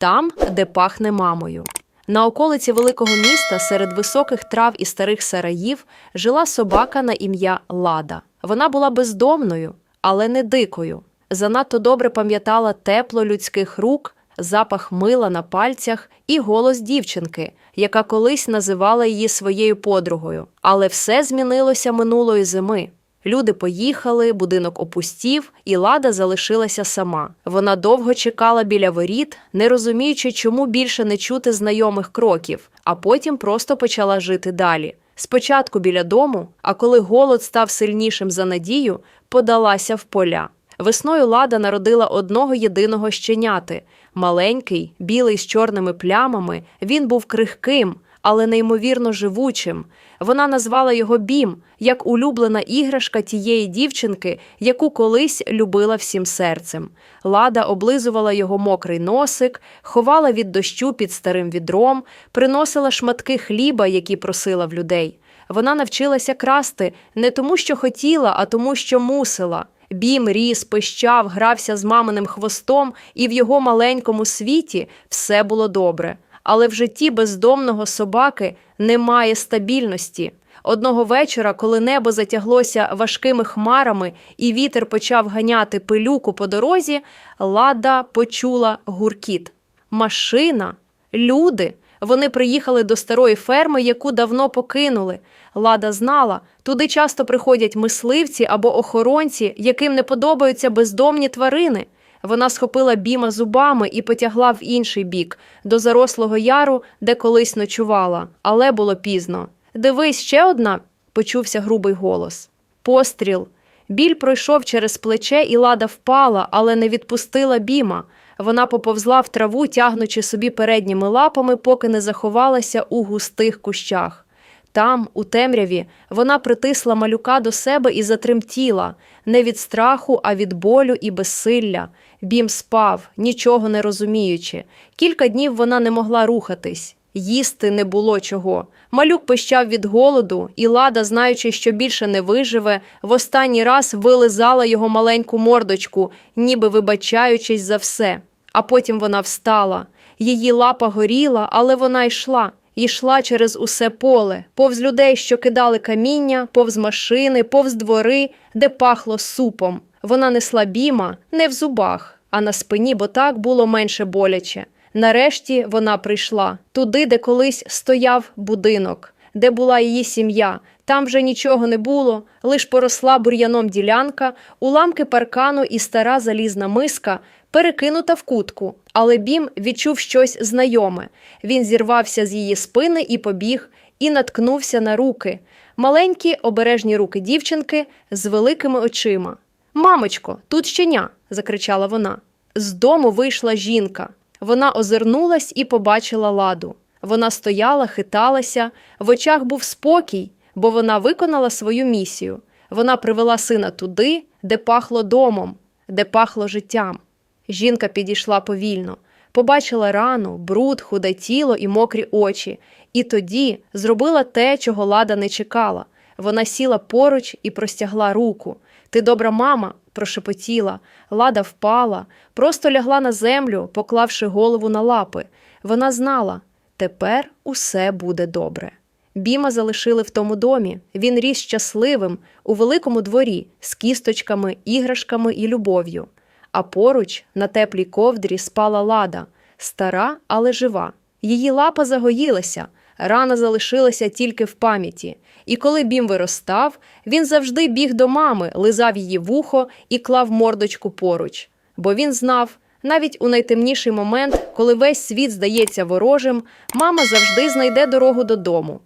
там, де пахне мамою. На околиці великого міста серед високих трав і старих сараїв жила собака на ім'я Лада. Вона була бездомною, але не дикою. Занадто добре пам'ятала тепло людських рук, запах мила на пальцях і голос дівчинки, яка колись називала її своєю подругою. Але все змінилося минулої зими. Люди поїхали, будинок опустів, і лада залишилася сама. Вона довго чекала біля воріт, не розуміючи, чому більше не чути знайомих кроків, а потім просто почала жити далі. Спочатку біля дому, а коли голод став сильнішим за надію, подалася в поля. Весною лада народила одного єдиного щеняти. Маленький, білий з чорними плямами, він був крихким, але неймовірно живучим. Вона назвала його Бім, як улюблена іграшка тієї дівчинки, яку колись любила всім серцем. Лада облизувала його мокрий носик, ховала від дощу під старим відром, приносила шматки хліба, які просила в людей. Вона навчилася красти не тому, що хотіла, а тому, що мусила. Бім ріс, пищав, грався з маминим хвостом, і в його маленькому світі все було добре. Але в житті бездомного собаки немає стабільності. Одного вечора, коли небо затяглося важкими хмарами і вітер почав ганяти пилюку по дорозі, лада почула гуркіт. Машина, люди. Вони приїхали до старої ферми, яку давно покинули. Лада знала, туди часто приходять мисливці або охоронці, яким не подобаються бездомні тварини. Вона схопила біма зубами і потягла в інший бік, до зарослого яру, де колись ночувала, але було пізно. Дивись, ще одна, почувся грубий голос. Постріл. Біль пройшов через плече, і лада впала, але не відпустила біма. Вона поповзла в траву, тягнучи собі передніми лапами, поки не заховалася у густих кущах. Там, у темряві, вона притисла малюка до себе і затремтіла, не від страху, а від болю і безсилля. Бім спав, нічого не розуміючи. Кілька днів вона не могла рухатись. Їсти не було чого. Малюк пищав від голоду, і лада, знаючи, що більше не виживе, в останній раз вилизала його маленьку мордочку, ніби вибачаючись за все. А потім вона встала. Її лапа горіла, але вона йшла. Йшла через усе поле, повз людей, що кидали каміння, повз машини, повз двори, де пахло супом. Вона несла біма не в зубах, а на спині, бо так було менше боляче. Нарешті вона прийшла туди, де колись стояв будинок, де була її сім'я. Там вже нічого не було, лиш поросла бур'яном ділянка, уламки паркану і стара залізна миска, перекинута в кутку. Але Бім відчув щось знайоме. Він зірвався з її спини і побіг, і наткнувся на руки. Маленькі обережні руки дівчинки з великими очима. Мамочко, тут щеня. закричала вона. З дому вийшла жінка. Вона озирнулась і побачила ладу. Вона стояла, хиталася, в очах був спокій, бо вона виконала свою місію. Вона привела сина туди, де пахло домом, де пахло життям. Жінка підійшла повільно, побачила рану, бруд, худе тіло і мокрі очі, і тоді зробила те, чого лада не чекала. Вона сіла поруч і простягла руку. Ти добра мама, прошепотіла. Лада впала, просто лягла на землю, поклавши голову на лапи. Вона знала, тепер усе буде добре. Біма залишили в тому домі. Він ріс щасливим у великому дворі з кісточками, іграшками і любов'ю. А поруч на теплій ковдрі спала лада, стара, але жива. Її лапа загоїлася, рана залишилася тільки в пам'яті. І коли бім виростав, він завжди біг до мами, лизав її вухо і клав мордочку поруч. Бо він знав, навіть у найтемніший момент, коли весь світ здається ворожим, мама завжди знайде дорогу додому.